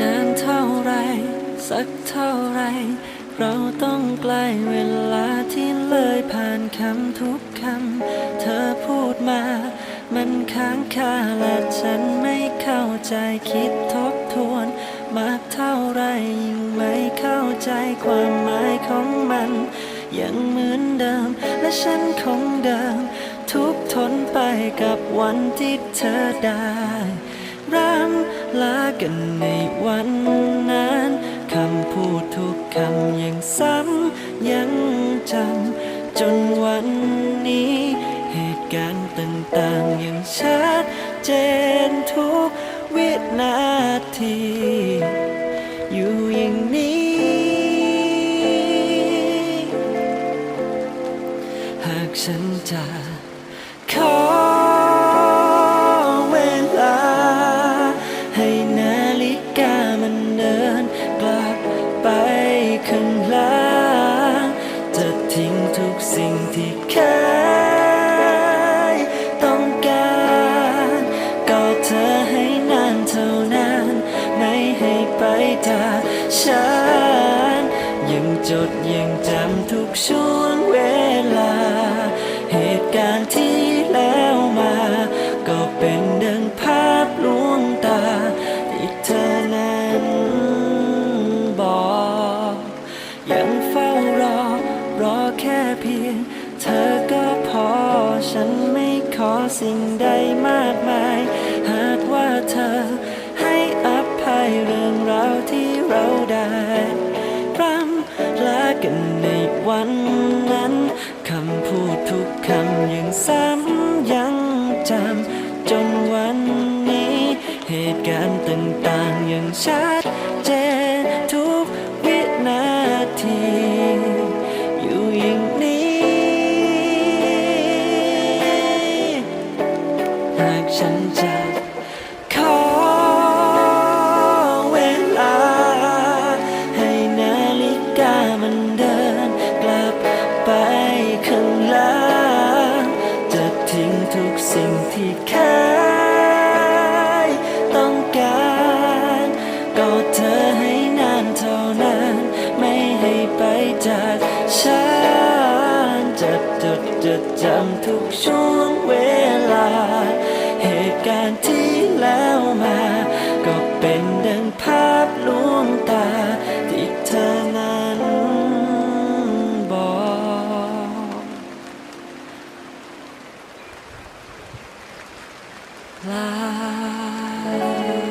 นานเท่าไร สักเท่าไร เราต้องใกล้เวลาที่เลยผ่านคำทุกคำ เธอพูดมา มันค้างคาและฉันไม่เข้าใจคิดทบทวน มากเท่าไรยิ่งไม่เข้าใจความหมายของมัน ยังเหมือนเดิม และฉันคงเดิม ทุกทนไปกับวันที่เธอได้ ร่ำลากันในวันนั้นคำพูดทุกคำยังซ้ำยังจำจนวันนี้ เหตุการณ์ต่างๆยังชัดเจนทุกวินาที อยู่อย่างนี้ หากฉันจะขอ สิ่งที่เคยต้องการก็เธอให้นานเท่านั้น ไม่ให้ไปจากฉัน ยังจดยังจำทุกช่วงเวลา เหตุการณ์ที่ ฉันไม่ขอสิ่งใดมากมาย หากว่าเธอให้อภัยเรื่องราวที่เราได้ร่ำลากันในวันนั้น คำพูดทุกคำยังซ้ำยังจำจนวันนี้ เหตุการณ์ต่างๆยังชัดเจน ฉันจะขอเวลา ให้นาฬิกามันเดินกลับไปข้างหลังจะทิ้งทุกสิ่งที่เคยต้องการ ก็เธอให้นานเท่านั้น ไม่ให้ไปจากฉันจะจดจดจำทุกช่วงเวลา เหตุการณ์ที่แล้วมา ก็เป็นดังภาพลวงตา ที่เธอนั้นบอกลา